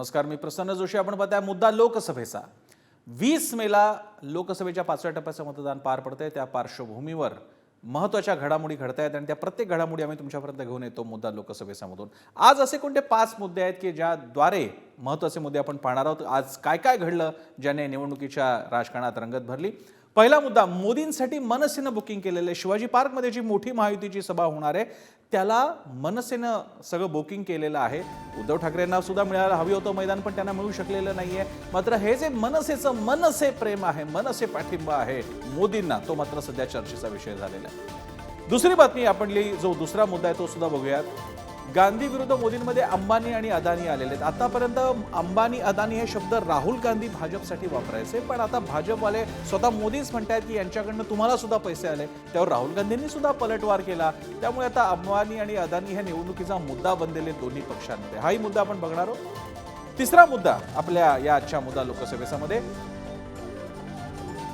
नमस्कार मी प्रसन्न जोशी. आपण पाहता मुद्दा लोकसभेचा. वीस मेला लोकसभेच्या पाचव्या टप्प्याचं मतदान पार पडतंय. त्या पार्श्वभूमीवर महत्त्वाच्या घडामोडी घडत आहेत आणि त्या प्रत्येक घडामोडी आम्ही तुमच्यापर्यंत घेऊन येतो मुद्दा लोकसभेसमधून आज असे कोणते पाच मुद्दे आहेत की ज्याद्वारे महत्त्वाचे मुद्दे आपण पाहणार आहोत? आज काय काय घडलं ज्याने निवडणुकीच्या राजकारणात रंगत भरली? पहिला मुद्दा मोदींसाठी मनसेनं बुकिंग केलेलं. आहे शिवाजी पार्कमध्ये जी मोठी महायुतीची सभा होणार आहे त्याला मनसेनं सगळं बुकिंग केलेलं आहे. उद्धव ठाकरेंना सुद्धा मिळायला हवी होतं मैदान पण त्यांना मिळू शकलेलं नाही आहे मात्र हे जे मनसेचं मनसे प्रेम आहे मनसे पाठिंबा आहे मोदींना तो मात्र सध्या चर्चेचा विषय झालेला आहे. दुसरी बातमी आपली जो दुसरा मुद्दा आहे तो सुद्धा बघूयात. गांधी विरुद्ध मोदींमध्ये अंबानी आणि अदानी आलेले आहेत. आतापर्यंत अंबानी अदानी हे शब्द राहुल गांधी भाजपसाठी वापरायचे पण आता भाजपवाले स्वतः मोदीच म्हणतायत की यांच्याकडनं तुम्हाला सुद्धा पैसे आले. त्यावर राहुल गांधींनी सुद्धा पलटवार केला. त्यामुळे आता अंबानी आणि अदानी ह्या निवडणुकीचा मुद्दा बनलेले दोन्ही पक्षांमध्ये. हाही मुद्दा आपण बघणार आहोत. तिसरा मुद्दा आपल्या या आजच्या मुद्दा लोकसभेमध्ये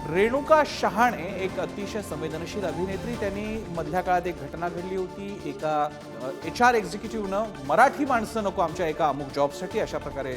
रेणुका शहाणे एक अतिशय संवेदनशील अभिनेत्री. त्यांनी मधल्या काळात एक घटना घडली होती. एका एच आर एक्झिक्युटिव्हनं मराठी माणसं नको आमच्या एका अमुक जॉबसाठी अशा प्रकारे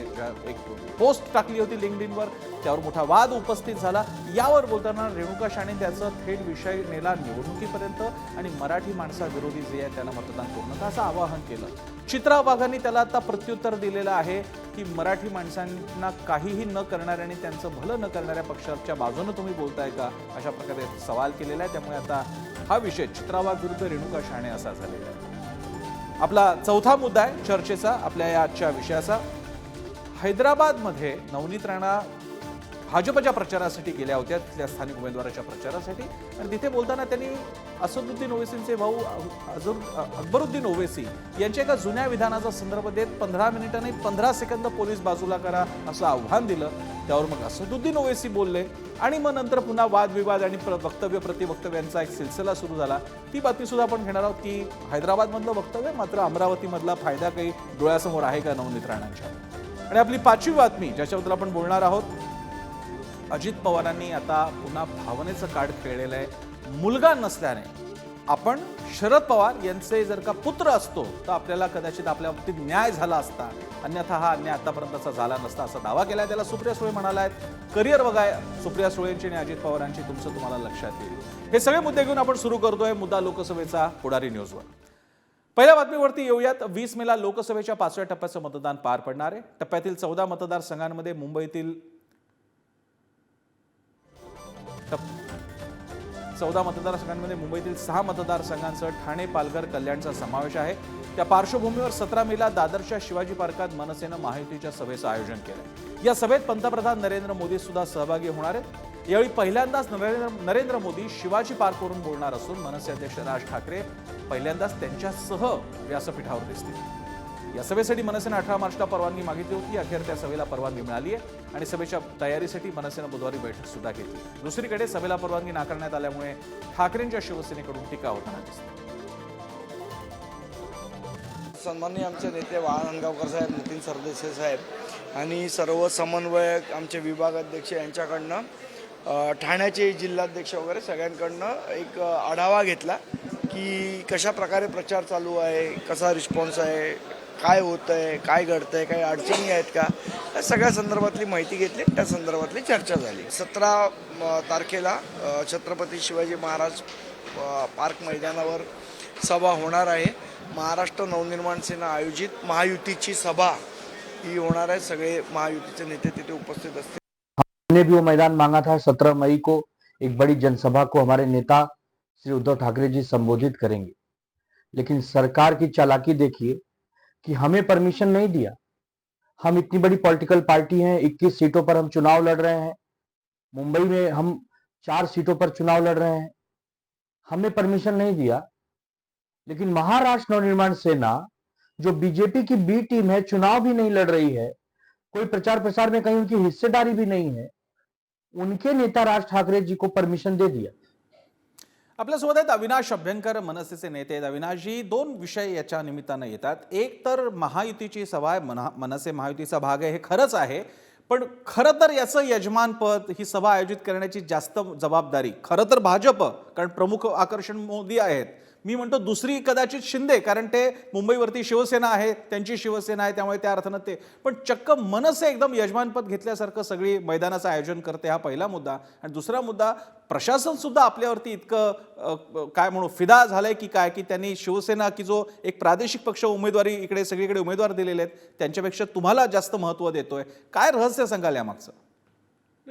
एक पोस्ट टाकली होती लिंकडिनवर त्यावर मोठा वाद उपस्थित झाला. यावर बोलताना रेणुका शहाणे त्याचं थेट विषय नेला निवडणुकीपर्यंत आणि मराठी माणसाविरोधी जे आहे त्यांना मतदान करू नका असं आवाहन केलं. चित्रा वाघांनी त्याला आता प्रत्युत्तर दिलेलं आहे की मराठी माणसांना काहीही न करणाऱ्या आणि त्यांचं भलं न करणाऱ्या पक्षाच्या बाजूनं तुम्ही बोलताय का? अशा प्रकारे सवाल केलेला आहे. त्यामुळे आता हा विषय चित्रा वाघ विरुद्ध रेणुका शहाणे असा झालेला आहे. आपला चौथा मुद्दा आहे चर्चेचा आपल्या या आजच्या विषयाचा. हैदराबादमध्ये नवनीत राणा भाजपच्या प्रचारासाठी गेल्या होत्या तिथल्या स्थानिक उमेदवाराच्या प्रचारासाठी. आणि तिथे बोलताना त्यांनी असदुद्दीन ओवेसींचे भाऊ अझर अकबरुद्दीन ओवेसी यांच्या एका जुन्या विधानाचा संदर्भ देत पंधरा मिनिटं पंधरा सेकंद पोलीस बाजूला करा असं आव्हान दिलं. त्यावर मग असदुद्दीन ओवेसी बोलले. आणि मग नंतर पुन्हा वादविवाद आणि प्र- वक्तव्य प्रतिवक्तव्यांचा एक सिलसिला सुरू झाला. ती बातमीसुद्धा आपण घेणार आहोत की हैदराबादमधलं वक्तव्य मात्र अमरावतीमधला फायदा काही डोळ्यासमोर आहे का नवनीत राणांच्या? आणि आपली पाचवी बातमी ज्याच्याबद्दल आपण बोलणार आहोत अजित पवारांनी आता पुन्हा भावनेचं कार्ड खेळलेलं आहे. मुलगा नसल्याने आपण शरद पवार यांचे जर का पुत्र असतो तर आपल्याला कदाचित आपल्या बाबतीत न्याय झाला असता अन्यथा हा अन्याय आतापर्यंतचा झाला नसता असा दावा केलाय. त्याला सुप्रिया सुळे म्हणाला आहेत करिअर बघाय सुप्रिया सुळेंची आणि अजित पवारांची तुमचं तुम्हाला लक्षात येईल. हे सगळे मुद्दे घेऊन आपण सुरू करतोय मुद्दा लोकसभेचा पुढारी न्यूजवर पहिल्या बातमीवरती येऊयात वीस मेला लोकसभेच्या पाचव्या टप्प्याचं मतदान पार पडणार आहे. टप्प्यातील चौदा मतदारसंघांमध्ये मुंबईतील चौदा मतदारसंघांमध्ये मुंबईतील सहा मतदारसंघांसह ठाणे पालघर कल्याणचा समावेश आहे. त्या पार्श्वभूमीवर सतरा मेला दादरच्या शिवाजी पार्कात मनसेनं महायुतीच्या सभेचं आयोजन केलं या सभेत पंतप्रधान नरेंद्र मोदी सुद्धा सहभागी होणार आहेत. यावेळी पहिल्यांदाच नरेंद्र नरेंद्र मोदी शिवाजी पार्कवरून बोलणार असून मनसे अध्यक्ष राज ठाकरे पहिल्यांदाच त्यांच्यासह व्यासपीठावर दिसतील या सभेसाठी मनसेनं अठरा मार्चला परवानगी मागितली होती. अखेर त्या सभेला परवानगी मिळाली आहे आणि सभेच्या तयारीसाठी मनसेनं बुधवारी बैठक सुद्धा घेतली दुसरीकडे सभेला परवानगी नाकारण्यात आल्यामुळे ठाकरेंच्या शिवसेनेकडून टीका होताना दिसते. सन्माननीय आमचे नेते वाळणगावकर साहेब नितीन सरदेसाई साहेब आणि सर्व समन्वयक आमचे विभागाध्यक्ष यांच्याकडनं ठाण्याचे जिल्हाध्यक्ष वगैरे सगळ्यांकडनं एक आढावा घेतला की कशा प्रकारे प्रचार चालू आहे कसा रिस्पॉन्स आहे काय होतं आहे काय घडतं आहे काही अडचणी आहेत का? या सगळ्या संदर्भातली माहिती घेतली त्या संदर्भातली चर्चा झाली. सतरा तारखेला छत्रपती शिवाजी महाराज पार्क मैदानावर सभा होणार आहे. महाराष्ट्र नवनिर्माण सेना आयोजित महायुतीची सभा ही होणार आहे. सगळे महायुतीचे नेते तिथे उपस्थित असतील. हमने भी वो मैदान मांगा था सत्रह मई को एक बड़ी जनसभा को हमारे नेता श्री उद्धव ठाकरे जी संबोधित करेंगे। लेकिन सरकार की चालाकी देखिए कि हमें परमिशन नहीं दिया। हम इतनी बड़ी पॉलिटिकल पार्टी हैं 21 सीटों पर हम चुनाव लड़ रहे हैं। मुंबई में हम चार सीटों पर चुनाव लड़ रहे हैं। हमें परमिशन नहीं दिया। लेकिन महाराष्ट्र नवनिर्माण सेना, जो बीजेपी की बी टीम है, चुनाव भी नहीं लड़ रही है, कोई प्रचार प्रसार में कहीं उनकी हिस्सेदारी भी नहीं है, उनके नेता राज ठाकरे जी को परमिशन दे दिया। आपल्यासोबत आहेत अविनाश अभ्यंकर मनसेचे नेते आहेत. अविनाशजी दोन विषय याच्या निमित्तानं येतात. एक तर महायुतीची सभा आहे मना मनसे महायुतीचा भाग आहे हे खरंच आहे. पण खरं तर याचं यजमानपद ही सभा आयोजित करण्याची जास्त जबाबदारी खरं तर भाजप कारण प्रमुख आकर्षण मोदी आहेत. मी म्हणतो दुसरी कदाचित शिंदे कारण ते मुंबईवरती शिवसेना आहे त्यांची शिवसेना आहे त्यामुळे त्या अर्थानं ते. पण चक्क मनसे एकदम यजमानपद घेतल्यासारखं सगळी मैदानाचं आयोजन करते हा पहिला मुद्दा. आणि दुसरा मुद्दा प्रशासन सुद्धा आपल्यावरती इतकं काय म्हणू फिदा झालंय की काय की त्यांनी शिवसेना की जो एक प्रादेशिक पक्ष उमेदवारी इकडे सगळीकडे उमेदवार दिलेले आहेत त्यांच्यापेक्षा तुम्हाला जास्त महत्त्व देतोय. काय रहस्य सांगाल यामागचं?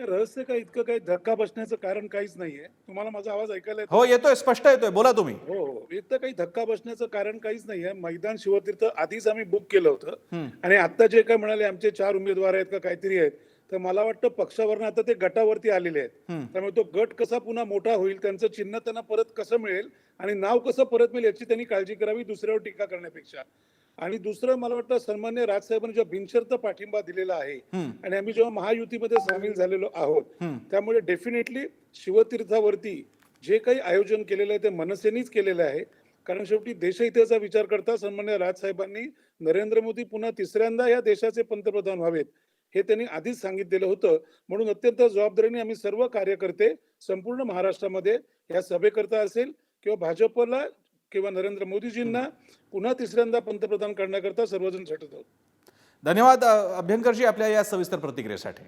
रहस्य काय इतकं काही धक्का बसण्याचं कारण काहीच नाहीये. तुम्हाला माझा आवाज ऐकायला येतो हो येतोय स्पष्ट येतोय बोला तुम्ही. हो हो. इथं काही धक्का बसण्याचं कारण काहीच नाहीये. मैदान शिवतीर्थ आधीच आम्ही बुक केलं होतं. आणि आता जे काय म्हणाले आमचे चार उमेदवार आहेत का काहीतरी आहेत तर मला वाटतं पक्षावरनं आता ते गटावरती आलेले आहेत. त्यामुळे तो गट कसा पुन्हा मोठा होईल त्यांचं चिन्ह त्यांना परत कसं मिळेल आणि नाव कसं परत मिळेल याची त्यांनी काळजी करावी दुसऱ्यावर टीका करण्यापेक्षा. आणि दुसरं मला वाटतं सन्मान्य राजसाहेबांनी जेव्हा बिनशर्त पाठिंबा दिलेला आहे आणि आम्ही जेव्हा महायुतीमध्ये सामील झालेलो आहोत त्यामुळे डेफिनेटली शिवतीर्थावरती जे काही आयोजन केलेलं आहे ते मनसेनीच केलेलं आहे. कारण शेवटी देशहिताचा विचार करता सन्मान्य राजसाहेबांनी नरेंद्र मोदी पुन्हा तिसऱ्यांदा या देशाचे पंतप्रधान व्हावेत हे त्यांनी आधीच सांगितलेलं होतं. म्हणून अत्यंत जबाबदारीने आम्ही सर्व कार्यकर्ते संपूर्ण महाराष्ट्रामध्ये या सभेकरता असेल किंवा भाजपला किंवा नरेंद्र मोदीजींना पुन्हा तिसऱ्यांदा पंतप्रधान करण्याकरता सर्वजण झटत आहोत. धन्यवाद अभ्यंकरजी आपल्या या सविस्तर प्रतिक्रियेसाठी.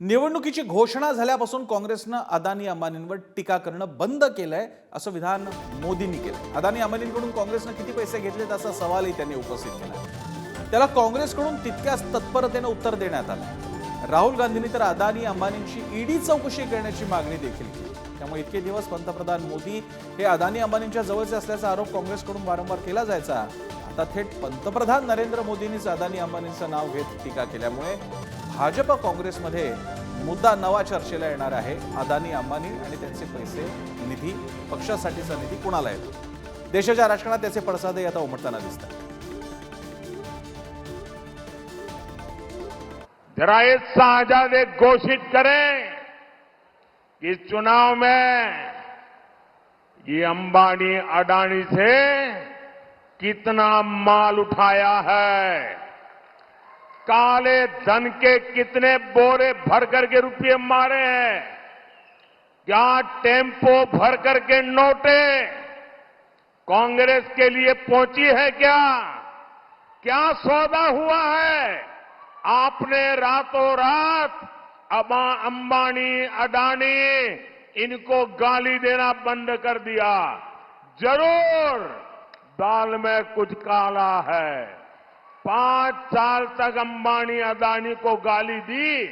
निवडणुकीची घोषणा झाल्यापासून काँग्रेसनं अदानी अंबानींवर टीका करणं बंद केलंय असं विधान मोदींनी केलं अदानी अंबानींकडून काँग्रेसनं किती पैसे घेतलेत असा सवालही त्यांनी उपस्थित केला त्याला काँग्रेसकडून तितक्याच तत्परतेनं उत्तर देण्यात आलं राहुल गांधींनी तर अदानी अंबानींची ईडी चौकशी करण्याची मागणी देखील केली. त्यामुळे इतके दिवस पंतप्रधान मोदी हे अदानी अंबानींच्या जवळचे असल्याचा आरोप काँग्रेसकडून वारंवार केला जायचा. आता थेट पंतप्रधान नरेंद्र मोदींनीच अदानी अंबानींचं नाव घेत टीका केल्यामुळे भाजप काँग्रेसमध्ये मुद्दा नवा चर्चेला येणार आहे. अदानी अंबानी आणि त्यांचे पैसे निधी पक्षासाठीचा निधी कुणाला येतो? देशाच्या राजकारणात त्याचे पडसादही आता उमटताना दिसतात. जरा ये साझा एक घोषित करें कि इस चुनाव में ये अंबानी अडानी से कितना माल उठाया है। काले धन के कितने बोरे भर करके रुपये मारे हैं। क्या टेंपो भर करके नोटे कांग्रेस के लिए पहुँची है क्या? क्या सौदा हुआ है? आपने रातों रात अबा अंबानी, अडानी, इनको गाली देना बंद कर दिया। ज़रूर, दाल में कुछ काला है। पाँच साल तक अंबानी अदानी को गाली दी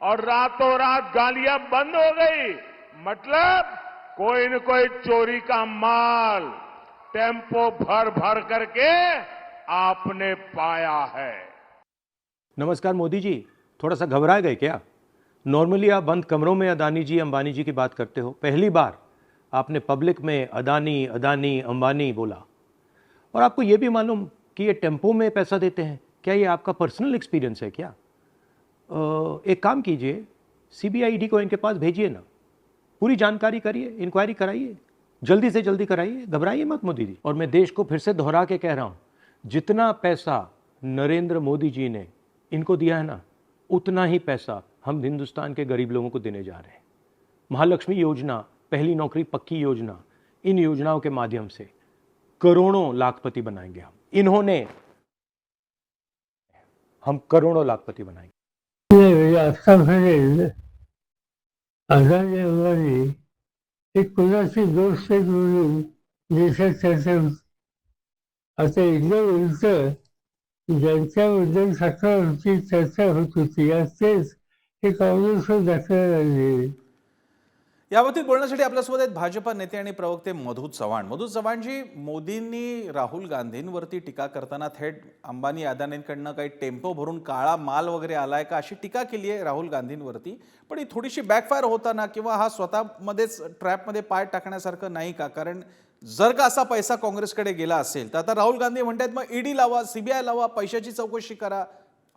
और रातों रात गालियाँ बंद हो गई। मतलब कोई न कोई चोरी का माल, टेंपो भर भर करके आपने पाया है। नमस्कार मोदी जी, थोड़ा सा घबराए गए क्या? नॉर्मली आप बंद कमरों में अदानी जी, अंबानी जी की बात करते हो। पहली बार आपने पब्लिक में अदानी अदानी, अंबानी बोला। और आपको ये भी मालूम कि ये टेंपो में पैसा देते हैं। क्या ये आपका पर्सनल एक्सपीरियंस है क्या? एक काम कीजिए सीबीआई को इनके पास भेजिए ना। पूरी जानकारी करिए इंक्वायरी कराइए। जल्दी से जल्दी कराइए। घबराइए मत मोदी जी। और मैं देश को फिर से दोहरा के कह रहा हूँ, जितना पैसा नरेंद्र मोदी जी ने इनको दिया है ना, उतना ही पैसा हम हिंदुस्तान के गरीब लोगों को देने जा रहे हैं। महालक्ष्मी योजना, पहली नौकरी पक्की योजना, इन योजनाओं के माध्यम से करोड़ों लाखपति बनाएँगे हम। इन्होंने, हम करोड़ों लाखपति बनाएँगे। उलट ज्यांच्याबद्दल सकाळची चर्चा होत होती आज तेच हे काँग्रेसवर दाखवायला लागले. याबाबतीत बोलण्यासाठी आपल्यासोबत आहेत भाजपा नेते आणि प्रवक्ते मधू चव्हाण. मधू चव्हाणजी मोदींनी राहुल गांधींवरती टीका करताना थेट अंबानी अदानींकडनं काही टेम्पो भरून काळा माल वगैरे आलाय का अशी टीका केली आहे राहुल गांधींवरती. पण ही थोडीशी बॅकफायर होताना किंवा हा स्वतःमध्येच ट्रॅपमध्ये पाय टाकण्यासारखं नाही का? कारण जर का असा पैसा काँग्रेसकडे गेला असेल तर आता राहुल गांधी म्हणतात मग ईडी लावा सीबीआय लावा पैशाची चौकशी करा.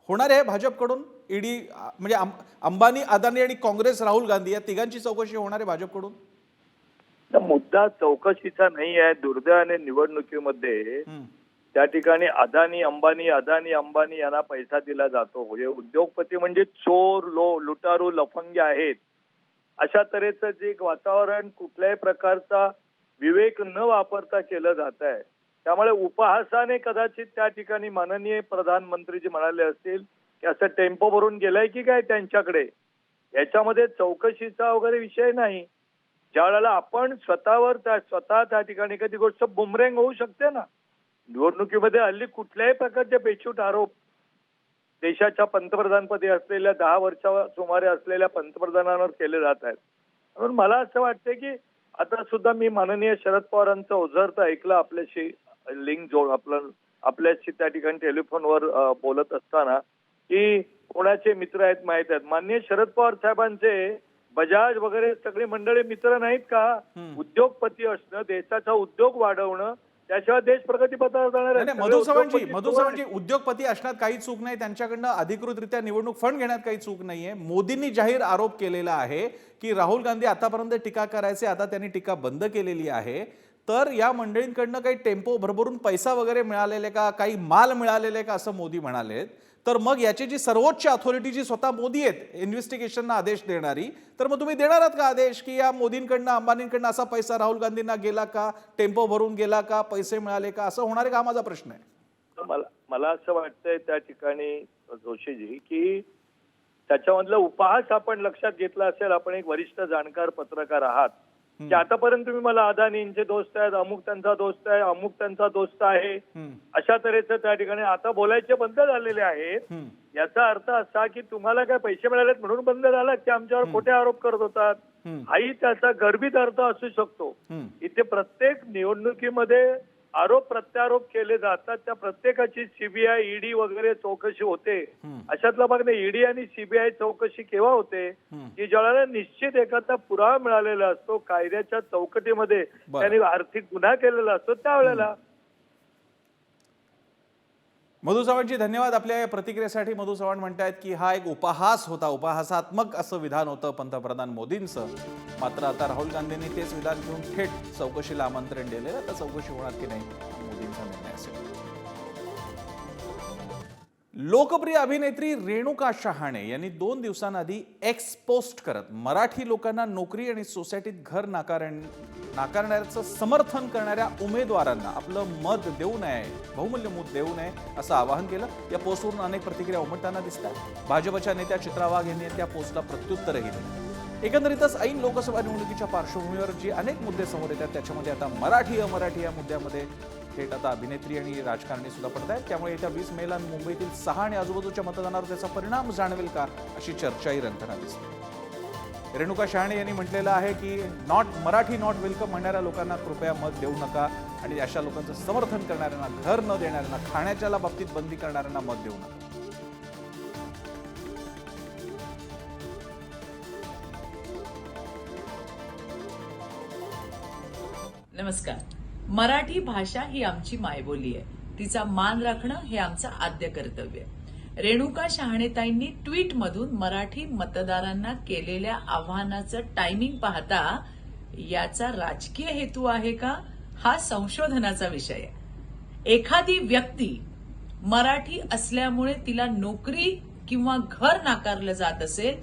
होणार आहे भाजपकडून? ईडी म्हणजे अंब- अंबानी अदानी आणि काँग्रेस राहुल गांधी या तिघांची चौकशी होणार आहे भाजपकडून? मुद्दा चौकशीचा नाही आहे. दुर्दैवाने निवडणुकीमध्ये. त्या ठिकाणी अदानी अंबानी अदानी अंबानी यांना पैसा दिला जातो. म्हणजे उद्योगपती म्हणजे चोर लो लुटारू लफंगे आहेत. अशा तऱ्हेचं जे वातावरण कुठल्याही प्रकारचा विवेक न वापरता केलं जात आहे. त्यामुळे उपहासाने कदाचित त्या ठिकाणी माननीय प्रधानमंत्री जे म्हणाले असतील असं टेम्पो भरून गेलंय की काय त्यांच्याकडे? याच्यामध्ये चौकशीचा वगैरे विषय नाही. ज्या वेळेला आपण स्वतःवर त्या स्वतः त्या ठिकाणी एखादी गोष्ट बुमरेंग होऊ शकते ना? निवडणुकीमध्ये हल्ली कुठल्याही प्रकारचे बेछूट आरोप देशाच्या पंतप्रधानपदी असलेल्या दहा वर्षा सुमारे असलेल्या पंतप्रधानांवर केले जात आहेत. म्हणून मला असं वाटतं की आता सुद्धा मी माननीय शरद पवारांचं ओझरतं ऐकलं आपल्याशी लिंक जोड आपलं आपल्याशी त्या ठिकाणी टेलिफोनवर बोलत असताना. की कोणाचे मित्र आहेत माहीत आहेत. माननीय शरद पवार साहेबांचे बजाज वगैरे सगळी मंडळी मित्र नाहीत का? उद्योगपती असणं देशाचा उद्योग वाढवणं त्याशिवाय देश प्रगतीपथावर जाणार आहे. मधु चव्हाणजी उद्योगपती मधु चव्हाणजी उद्योगपती असण्यात काही चूक नाही त्यांच्याकडनं अधिकृतरित्या निवडणूक फंड घेण्यात काही चूक नाहीये. मोदींनी जाहीर आरोप केलेला आहे की राहुल गांधी आतापर्यंत टीका करायचे आता त्यांनी टीका बंद केलेली आहे. तर या मंडळींकडनं काही टेम्पो भरभरून पैसा वगैरे मिळालेले का काही माल मिळालेले का असं मोदी म्हणाले तर मग याची जी सर्वोच्च अथॉरिटी जी स्वतः मोदी आहेत इन्व्हेस्टिगेशनना आदेश देणारी तर मग तुम्ही देणार आहात का आदेश की या मोदींकडनं अंबानींकडनं असा पैसा राहुल गांधींना गेला का टेम्पो भरून गेला का पैसे मिळाले का असं होणार आहे का हा माझा प्रश्न आहे? मला मला असं वाटतंय त्या ठिकाणी जोशीजी की त्याच्यामधला उपहास आपण लक्षात घेतला असेल आपण एक वरिष्ठ जाणकार पत्रकार आहात. की आतापर्यंत तुम्ही मला अदानींचे दोस्त आहेत अमुक त्यांचा दोस्त आहे अमुक त्यांचा दोस्त आहे. अशा तऱ्हेचं त्या ठिकाणी आता बोलायचे बंद झालेले आहेत. याचा अर्थ असा की तुम्हाला काय पैसे मिळालेत म्हणून बंद झाला की आमच्यावर खोटे आरोप करत होतात. हाही त्याचा गर्भित अर्थ असू शकतो. इथे प्रत्येक निवडणुकीमध्ये आरोप प्रत्यारोप केले जातात त्या प्रत्येकाची सीबीआय ईडी वगैरे चौकशी होते. अशातला भाग नाही ईडी आणि सीबीआय चौकशी केव्हा होते. की ज्यावेळेला निश्चित एखादा पुरावा मिळालेला असतो कायद्याच्या चौकटीमध्ये. त्यांनी आर्थिक गुन्हा केलेला असतो त्यावेळेला मधु चव्हाणजी धन्यवाद आपल्या या प्रतिक्रियेसाठी. मधु चव्हाण म्हणतायत की हा एक उपहास होता उपहासात्मक असं विधान होतं पंतप्रधान मोदींचं. मात्र आता राहुल गांधींनी तेच विधान घेऊन थेट चौकशीला आमंत्रण दिलेलं तर चौकशी होणार की नाही मोदींचा निर्णय असेल. लोकप्रिय अभिनेत्री रेणुका शहाणे यांनी दोन दिवसांआधी एक्स पोस्ट करत मराठी लोकांना नोकरी आणि सोसायटीत घर नाकारण नाकारण्याचं समर्थन करणाऱ्या उमेदवारांना आपलं मत देऊ नये बहुमूल्य मत देऊ नये असं आवाहन केलं. या पोस्टवरून अनेक प्रतिक्रिया उमटताना दिसतात. भाजपच्या नेत्या चित्रा वाघ यांनी त्या पोस्टला प्रत्युत्तरही दिलं. एकंदरीतच ऐन लोकसभा निवडणुकीच्या पार्श्वभूमीवर जे अनेक मुद्दे समोर येतात त्याच्यामध्ये आता मराठी अमराठी या मुद्द्यामध्ये थेट आता अभिनेत्री आणि राजकारणी सुद्धा पडत आहेत. त्यामुळे येत्या वीस मेला मुंबईतील सहा आणि आजूबाजूच्या मतदानावर त्याचा परिणाम जाणवेल का अशी चर्चाही रंगताना दिसते. रेणुका शहाणे यांनी म्हटलेलं आहे की नॉट मराठी नॉट वेलकम म्हणणाऱ्या लोकांना कृपया मत देऊ नका आणि अशा लोकांचं समर्थन करणाऱ्यांना घर न देणाऱ्यांना खाण्याच्या बाबतीत बंदी करणाऱ्यांना मत देऊ नका. नमस्कार. मराठी भाषा ही आमची मायबोली आहे. तिचा मान राखणं हे आमचं आद्य कर्तव्य रेणुका शहाणेताईंनी ट्विटमधून मराठी मतदारांना केलेल्या आव्हानाचं टायमिंग पाहता याचा राजकीय हेतू आहे का? हा संशोधनाचा विषय आहे. एखादी व्यक्ती मराठी असल्यामुळे तिला नोकरी किंवा घर नाकारलं जात असेल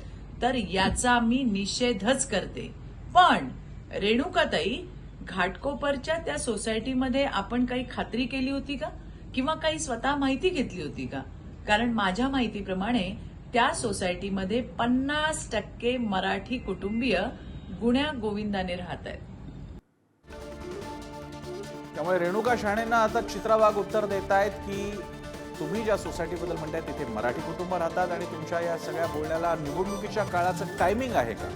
तर याचा मी निषेधच करते. पण रेणुकाताई घाटकोपरच्या त्या सोसायटीमध्ये आपण काही खात्री केली होती का? किंवा काही स्वतः माहिती घेतली होती का? कारण माझ्या माहितीप्रमाणे त्या सोसायटीमध्ये पन्नास टक्के मराठी कुटुंबीय गुण्या गोविंदाने राहत आहेत. त्यामुळे रेणुका शाणेंना आता चित्राबाग उत्तर देत आहेत की तुम्ही ज्या सोसायटीबद्दल म्हणताय तिथे मराठी कुटुंब राहतात आणि तुमच्या या सगळ्या बोलण्याला निवडणुकीच्या काळाचं टायमिंग आहे का?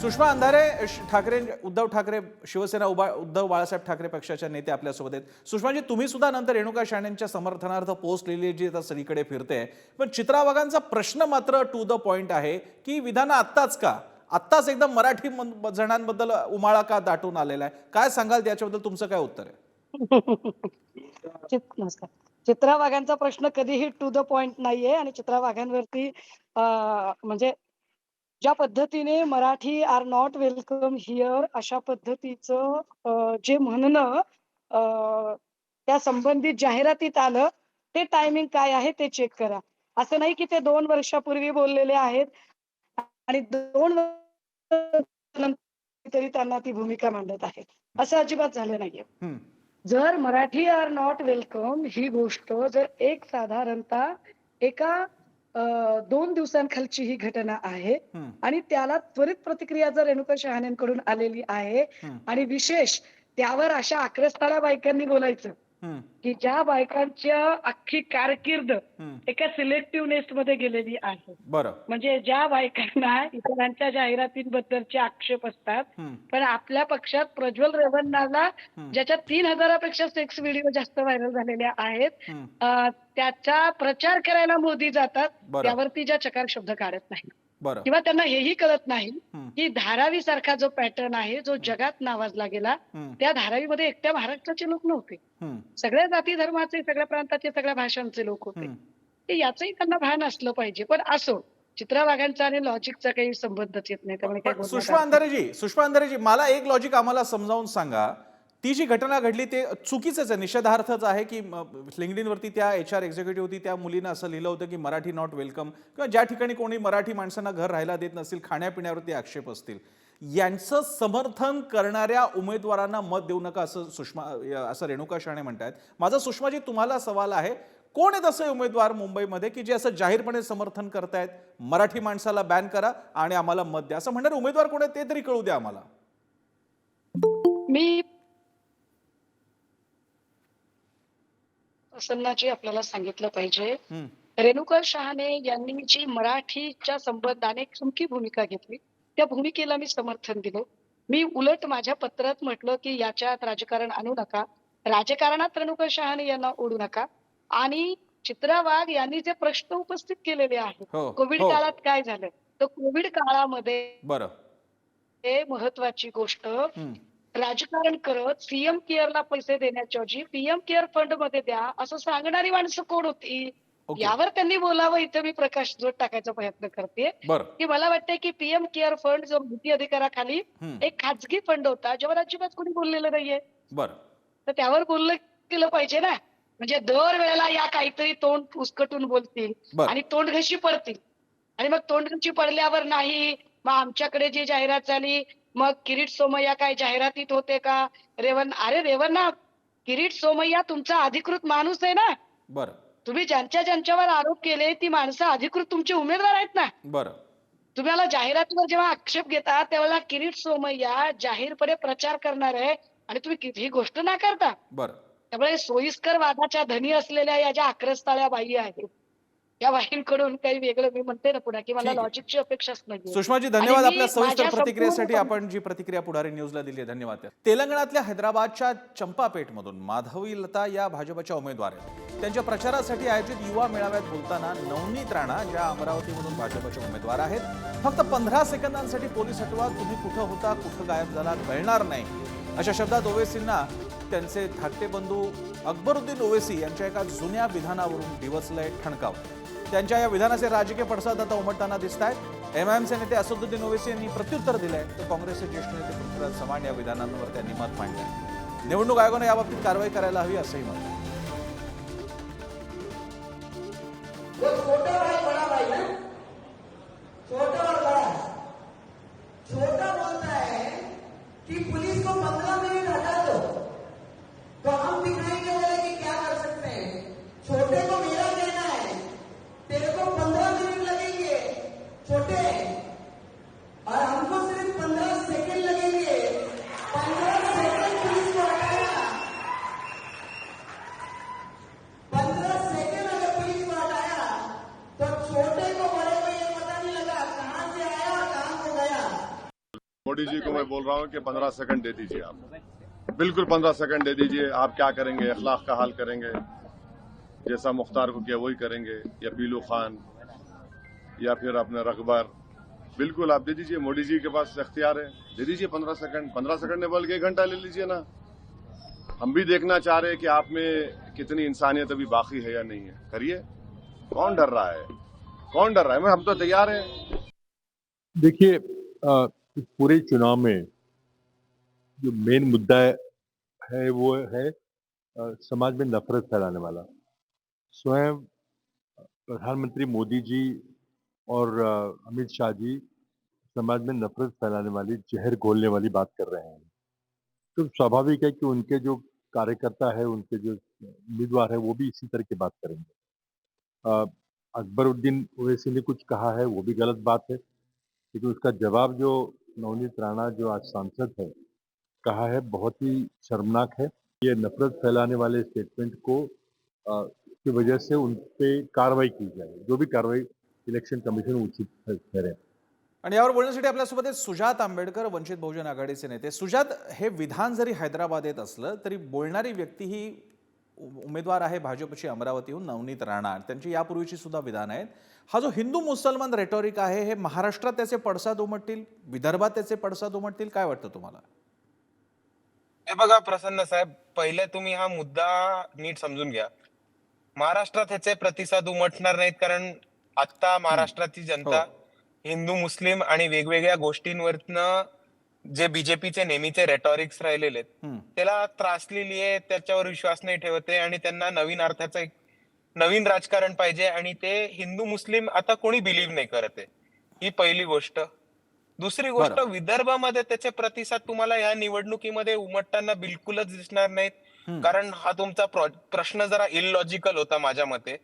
सुषमा अंधारे ठाकरे उद्धव ठाकरे शिवसेना उभा उद्धव बाळासाहेब ठाकरे पक्षाच्या नेते आपल्यासोबत आहेत. सुषमाजी तुम्ही सुद्धा नंतर रेणुका शहाणेंच्या समर्थनार्थ पोस्ट लिहिली जी आता सगळीकडे फिरते. पण चित्रा वाघांचा प्रश्न मात्र टू द पॉइंट आहे की विधानं आत्ताच का? आत्ताच एकदम मराठी जणांबद्दल उमाळा का दाटून आलेला आहे? काय सांगाल त्याच्याबद्दल तुमचं काय उत्तर आहे? चित्रा वाघांचा प्रश्न कधीही टू द पॉइंट नाहीये आणि चित्रा वाघांवरती म्हणजे ज्या पद्धतीने Marathi are not welcome here अशा पद्धतीचं जे म्हणणं त्या संबंधित जाहिरातीत आलं ते टायमिंग काय आहे ते चेक करा. असं नाही की ते दोन वर्षापूर्वी बोललेले आहेत आणि दोन तरी त्यांना ती भूमिका मांडत आहेत. असं अजिबात झालं नाहीये. जर मराठी आर नॉट वेलकम ही गोष्ट जर एक साधारणतः एका दोन दिवसांखालची ही घटना आहे. आणि त्याला त्वरित प्रतिक्रिया जर रेणुका शहाणेंकडून आलेली आहे. आणि विशेष त्यावर अशा आक्रस्ताळा बायकांनी बोलायचं. की ज्या बायकांच्या अख्खी कारकीर्द. एका सिलेक्टिव्ह नेस्टमध्ये गेलेली आहे म्हणजे ज्या बायकांना इतरांच्या जाहिरातींबद्दलचे आक्षेप असतात. पण आपल्या पक्षात प्रज्वल रेवन्नाला ज्याच्या तीन हजारापेक्षा सेक्स व्हिडिओ जास्त व्हायरल झालेल्या आहेत त्याचा प्रचार करायला मोदी जातात. त्यावरती ज्या चकार शब्द काढत नाही किंवा त्यांना हेही कळत नाही. की धारावी सारखा जो पॅटर्न आहे जो जगात नावाजला गेला. त्या धारावीमध्ये एकट्या महाराष्ट्राचे लोक नव्हते. सगळ्या जाती धर्माचे सगळ्या प्रांताचे सगळ्या भाषांचे लोक होते. याचंही त्यांना भान असलं पाहिजे. पण असो चित्रा वाघांचा आणि लॉजिकचा काही संबंधच येत नाही. त्यामुळे सुषमा अंधारेजी सुषमा अंधारेजी मला एक लॉजिक आम्हाला समजावून सांगा. ती जी घटना घडली ते चुकीचंच आहे निषेधार्थच आहे की लिंगडिन वरती त्या एच आर एक्झिक्युटिव्ह होती त्या मुलीनं असं लिहिलं होतं की मराठी नॉट वेलकम किंवा ज्या ठिकाणी कोणी मराठी माणसांना घर राहायला देत नसतील खाण्यापिण्यावरती आक्षेप असतील यांचं समर्थन करणाऱ्या उमेदवारांना मत देऊ नका असं सुषमा असं रेणुका शहाणे म्हणतायत. माझा सुषमाजी तुम्हाला सवाल आहे कोण आहेत असे उमेदवार मुंबईमध्ये की जे असं जाहीरपणे समर्थन करतायत? मराठी माणसाला बॅन करा आणि आम्हाला मत द्या. असं म्हणणारे उमेदवार कोण आहेत ते तरी कळू द्या आम्हाला. मी प्रसन्नाजी आपल्याला सांगितलं पाहिजे. रेणुका शहाणे यांनी जी मराठीच्या संबंधाने खमकी भूमिका घेतली त्या भूमिकेला मी समर्थन दिलं मी उलट माझ्या पत्रात म्हटलं की याच्यात राजकारण आणू नका राजकारणात रेणुका शहाणे यांना ओढू नका आणि चित्रा वाघ यांनी जे प्रश्न उपस्थित केलेले आहेत हो, कोविड हो. काळात काय झालं तर कोविड काळामध्ये बरं हे महत्वाची गोष्ट. राजकारण करत पीएम केअरला पैसे देण्याच्या ऐवजी पीएम केअर फंडमध्ये द्या असं सांगणारी माणसं कोण होती? ओके. यावर त्यांनी बोलावं इथं मी प्रकाश जोड टाकायचा प्रयत्न करते. की मला वाटतंय की पीएम केअर फंड जो माहिती अधिकाराखाली. एक खाजगी फंड होता जेव्हा अजिबात कोणी बोललेलं नाहीये. बरं. तर त्यावर बोललं गेलं पाहिजे ना. म्हणजे दर वेळेला या काहीतरी तोंड उस्कटून बोलतील. आणि तोंडघशी पडतील. आणि मग तोंडघशी पडल्यावर नाही मग आमच्याकडे जी जाहिरात झाली मग किरीट सोमय्या काय जाहिरातीत होते का? रेवन अरे रेवन्ना किरीट सोमय्या तुमचा अधिकृत माणूस आहे ना? बरं. तुम्ही ज्यांच्या ज्यांच्यावर आरोप केले ती माणसं अधिकृत तुमचे उमेदवार आहेत ना? बरं. तुम्हाला जाहिरातीवर जेव्हा आक्षेप घेता त्यावेळेला किरीट सोमय्या जाहीरपणे प्रचार करणार आहे आणि तुम्ही ही गोष्ट नाकारता. बरं. त्यामुळे सोयीस्कर वादाच्या धनी असलेल्या या ज्या आक्रस्ताळ्या बाई आहेत या बाईंकडून काही वेगळं मी म्हणते ना पुन्हा की मला. लॉजिकची अपेक्षाच नाही सुषमाजी धन्यवाद आपल्या सविस्तर प्रतिक्रियेसाठी आपण जी प्रतिक्रिया पुढारी न्यूजला दिली आहे धन्यवाद. तेलंगणातल्या हैदराबादच्या चंपापेठमधून माधवी लता या भाजपच्या उमेदवार आहेत. त्यांच्या प्रचारासाठी आयोजित युवा मेळाव्यात बोलताना नवनीत राणा ज्या अमरावतीमधून भाजपच्या उमेदवार आहेत फक्त पंधरा सेकंदांसाठी पोलीस हटवा तुम्ही कुठं होता कुठं गायब झाला कळणार नाही. अशा शब्दात ओवेसींना त्यांचे धाकटे बंधू अकबरुद्दीन ओवेसी यांच्या एका जुन्या विधानावरून डिवचलंय ठणकावलं त्यांच्या या विधानाचे राजकीय पडसाद आता उमटताना दिसत आहेत एमआयएमचे नेते असदुद्दीन ओवेसी यांनी प्रत्युत्तर दिलंय. तर काँग्रेसचे ज्येष्ठ नेते पृथ्वीराज चव्हाण या विधानांवर त्यांनी मत मांडलंय. निवडणूक आयोगानं याबाबतीत कारवाई करायला हवी असंही म्हणतात छोटा बोलता है कि पुलिस को पंद्रह मिनट हटा दो रहा हूँ कि पंद्रह सेकंड दे दीजिए आप। बिल्कुल पंद्रह सेकंड दे दीजिए। आप क्या करेंगे? अखलाक का हाल करेंगे? जैसा मुख्तार को किया वही करेंगे? या पीलू खान? या फिर अपने रकबर बिल्कुल आप दे दीजिए। मोदी जी के पास अख्तियार है। दे दीजिए पंद्रह सेकंड पंद्रह सेकंड ने बोल के एक घंटा ले लीजिए ना। हम भी देखना चाह रहे हैं कि आप में कितनी इंसानियत अभी बाकी है या नहीं है। करिए। कौन डर रहा है? कौन डर रहा है? हम तो तैयार हैं। देखिए पूरे चुनाव में जो मेन मुद्दा है, वो है अ, समाज में नफरत फैलाने वाला। स्वयं प्रधानमंत्री मोदी जी और अमित शाह जी समाज में नफरत फैलाने वाली जहर घोलने वाली बात कर रहे हैं। तो स्वाभाविक है कि उनके जो कार्यकर्ता है उनके जो उम्मीदवार है वो भी इसी तरह की बात करेंगे। अकबरुद्दीन ओवैसी ने कुछ कहा है वो भी गलत बात है। लेकिन उसका जवाब जो नवनीत राणा जो आज सांसद है कहा है बहुत ही शर्मनाक है। ये नफरत फैलाने वाले स्टेटमेंट को की वजह से उन पर कार्रवाई की जाए जो भी कार्रवाई इलेक्शन कमिशन उचित ठहरे आणि यावर बोलण्यासाठी आपल्यासोबत आहेत सुजात आंबेडकर वंचित बहुजन आघाडीचे नेते. सुजात हे विधान जरी हैदराबाद येत असलं तरी बोलणारी व्यक्ती ही उमेदवार आहे भाजपची अमरावतीहून नवनीत राणा. त्यांची यापूर्वीची सुद्धा विधान आहेत. हा जो हिंदू मुसलमान रेटॉरिक आहे हे महाराष्ट्रात त्याचे पडसाद उमटतील? विदर्भात त्याचे पडसाद उमटतील? काय वाटतं तुम्हाला? हे बघा प्रसन्न साहेब पहिले तुम्ही हा मुद्दा नीट समजून घ्या. महाराष्ट्रात ह्याचे प्रतिसाद उमटणार नाहीत कारण आता महाराष्ट्राची जनता हिंदू मुस्लिम आणि वेगवेगळ्या गोष्टींवरनं जे बीजेपीचे नेहमीचे रेटॉरिक्स राहिलेले आहेत. त्याला त्रासलेली आहे त्याच्यावर विश्वास नाही ठेवते आणि त्यांना नवीन अर्थाचं एक नवीन राजकारण पाहिजे आणि ते हिंदू मुस्लिम आता कोणी बिलीव्ह नाही करत आहे. ही पहिली गोष्ट. दुसरी गोष्ट. विदर्भामध्ये त्याचे प्रतिसाद तुम्हाला या निवडणुकीमध्ये उमटताना बिलकुलच दिसणार नाहीत. कारण हा तुमचा प्र- प्रश्न जरा इलॉजिकल होता माझ्या मते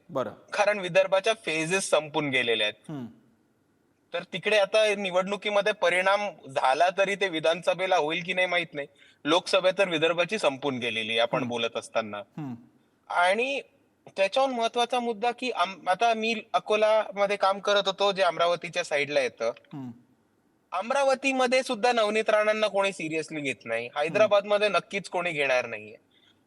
कारण विदर्भाच्या फेजेस संपून गेलेल्या आहेत. तर तिकडे आता निवडणुकीमध्ये परिणाम झाला तरी ते विधानसभेला होईल की नाही माहीत नाही लोकसभेत तर विदर्भाची संपून गेलेली आपण बोलत असताना. आणि त्याच्याहून महत्त्वाचा मुद्दा की आता मी अकोला मध्ये काम करत होतो जे अमरावतीच्या साईडला येतं. अमरावतीमध्ये सुद्धा नवनीत राणांना कोणी सिरियसली घेत नाही. हैदराबादमध्ये नक्कीच कोणी घेणार नाहीये.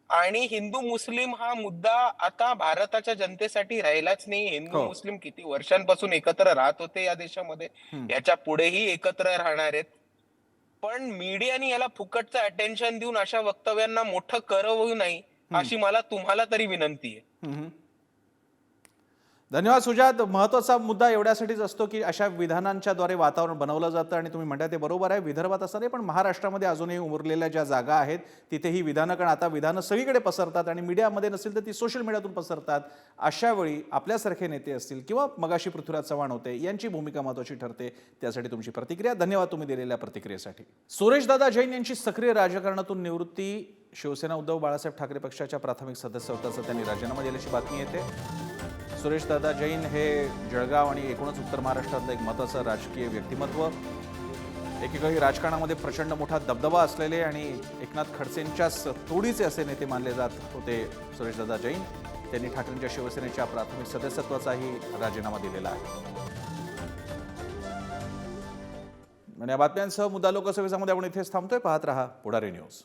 आणि हिंदू मुस्लिम हा मुद्दा आता भारताच्या जनतेसाठी राहिलाच नाही. हिंदू हो. मुस्लिम किती वर्षांपासून एकत्र राहत होते या देशामध्ये. याच्या पुढेही एकत्र राहणार आहेत. पण मीडियाने याला फुकटचं अटेन्शन देऊन अशा वक्तव्यांना मोठं करवू नाही अशी मला तुम्हाला तरी विनंती आहे. धन्यवाद सुजात. महत्त्वाचा मुद्दा एवढ्यासाठीच असतो की अशा विधानांच्याद्वारे वातावरण बनवलं जातं आणि तुम्ही म्हणता ते बरोबर आहे. विदर्भात असं नाही पण महाराष्ट्रामध्ये अजूनही उरलेल्या ज्या जागा आहेत तिथे ही विधानं कारण आता विधानं सगळीकडे पसरतात आणि मीडियामध्ये नसेल तर ती सोशल मीडियातून पसरतात. अशा वेळी आपल्यासारखे नेते असतील किंवा मगाशी पृथ्वीराज चव्हाण होते यांची भूमिका महत्त्वाची ठरते. त्यासाठी तुमची प्रतिक्रिया. धन्यवाद तुम्ही दिलेल्या प्रतिक्रियेसाठी. सुरेशदादा जैन यांची सक्रिय राजकारणातून निवृत्ती शिवसेना उद्धव बाळासाहेब ठाकरे पक्षाच्या प्राथमिक सदस्य होत्याचा त्यांनी राजीनामा दिल्याची बातमी येते. सुरेशदादा जैन हे जळगाव आणि एकूणच उत्तर महाराष्ट्रातलं एक महत्त्वाचं राजकीय व्यक्तिमत्व. एकेकाळी राजकारणामध्ये प्रचंड मोठा दबदबा असलेले आणि एकनाथ खडसेंच्याच तोडीचे असे नेते मानले जात होते सुरेशदादा जैन. त्यांनी ठाकरेंच्या शिवसेनेच्या प्राथमिक सदस्यत्वाचाही राजीनामा दिलेला आहे. आणि या बातम्यांसह मुद्दा लोकसभेच्यामध्ये आपण इथेच थांबतोय. पाहत रहा पुढारी न्यूज.